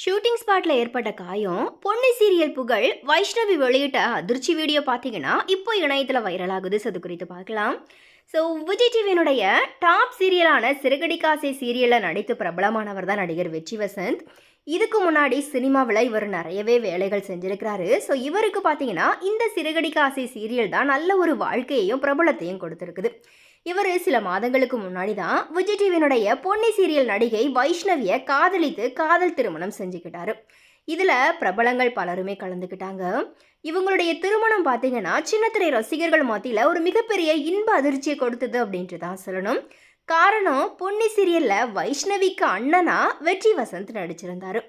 Shooting ஸ்பாட்ல ஏற்பட்ட காயம் பொன்னி சீரியல் புகழ் வைஷ்ணவி வெளியிட்ட அதிர்ச்சி வீடியோ பார்த்தீங்கன்னா இப்போ இணையத்தில் வைரல் ஆகுது. அது குறித்து பார்க்கலாம். ஸோ விஜய் டிவியினுடைய டாப் சீரியலான சிறுகடிக்காசை சீரியலில் நடித்து பிரபலமானவர் தான் நடிகர் வெற்றி வசந்த். இதுக்கு முன்னாடி சினிமாவில் இவர் நிறையவே வேலைகள் செஞ்சிருக்கிறாரு. ஸோ இவருக்கு பார்த்தீங்கன்னா இந்த சிறுகடிக்காசை சீரியல் தான் நல்ல ஒரு வாழ்க்கையையும் பிரபலத்தையும் கொடுத்துருக்குது. இவர் சில மாதங்களுக்கு முன்னாடி தான் விஜய் டிவியினுடைய பொன்னி சீரியல் நடிகை வைஷ்ணவியை காதலித்து காதல் திருமணம் செஞ்சுக்கிட்டாரு. இதில் பிரபலங்கள் பலருமே கலந்துக்கிட்டாங்க. இவங்களுடைய திருமணம் பார்த்தீங்கன்னா சின்னத்திரை ரசிகர்கள் மத்தியில் ஒரு மிகப்பெரிய இன்ப அதிர்ச்சியை கொடுத்தது அப்படின்ட்டு தான் சொல்லணும். காரணம் பொன்னி சீரியலில் வைஷ்ணவிக்கு அண்ணனா வெற்றி வசந்த் நடிச்சிருந்தார்.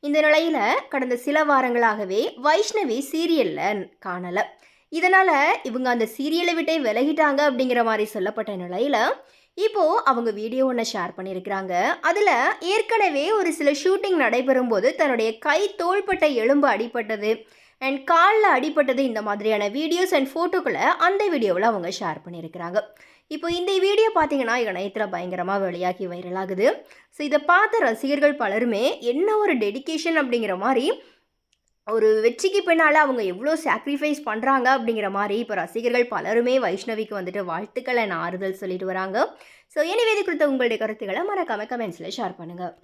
இந்த நிலையில் கடந்த சில வாரங்களாகவே வைஷ்ணவி சீரியலில் காணலை. இதனால் இவங்க அந்த சீரியலை விட்டே விலகிட்டாங்க அப்படிங்கிற மாதிரி சொல்லப்பட்ட நிலையில் இப்போது அவங்க வீடியோ ஒன்று ஷேர் பண்ணியிருக்கிறாங்க. அதில் ஏற்கனவே ஒரு சில ஷூட்டிங் நடைபெறும் போது தன்னுடைய கை தோள்பட்ட எலும்பு அடிபட்டது அண்ட் காலில் அடிபட்டது இந்த மாதிரியான வீடியோஸ் அண்ட் ஃபோட்டோக்களை அந்த வீடியோவில் அவங்க ஷேர் பண்ணியிருக்கிறாங்க. இப்போ இந்த வீடியோ பார்த்தீங்கன்னா இணையத்தில் பயங்கரமாக வெளியாகி வைரலாகுது ஸோ இதை பார்த்த ரசிகர்கள் பலருமே என்ன ஒரு டெடிகேஷன் அப்படிங்கிற மாதிரி ஒரு வெற்றிக்கு பின்னால் அவங்க எவ்வளோ சாக்ரிஃபைஸ் பண்ணுறாங்க அப்படிங்கிற மாதிரி இப்போ ரசிகர்கள் பலருமே வைஷ்ணவிக்கு வந்துட்டு வாழ்த்துக்களை ஆறுதல் சொல்லிட்டு வராங்க. ஸோ எனவே இது குறித்த உங்களுடைய கருத்துக்களை மறக்காம கமெண்ட்ஸில் ஷேர் பண்ணுங்கள்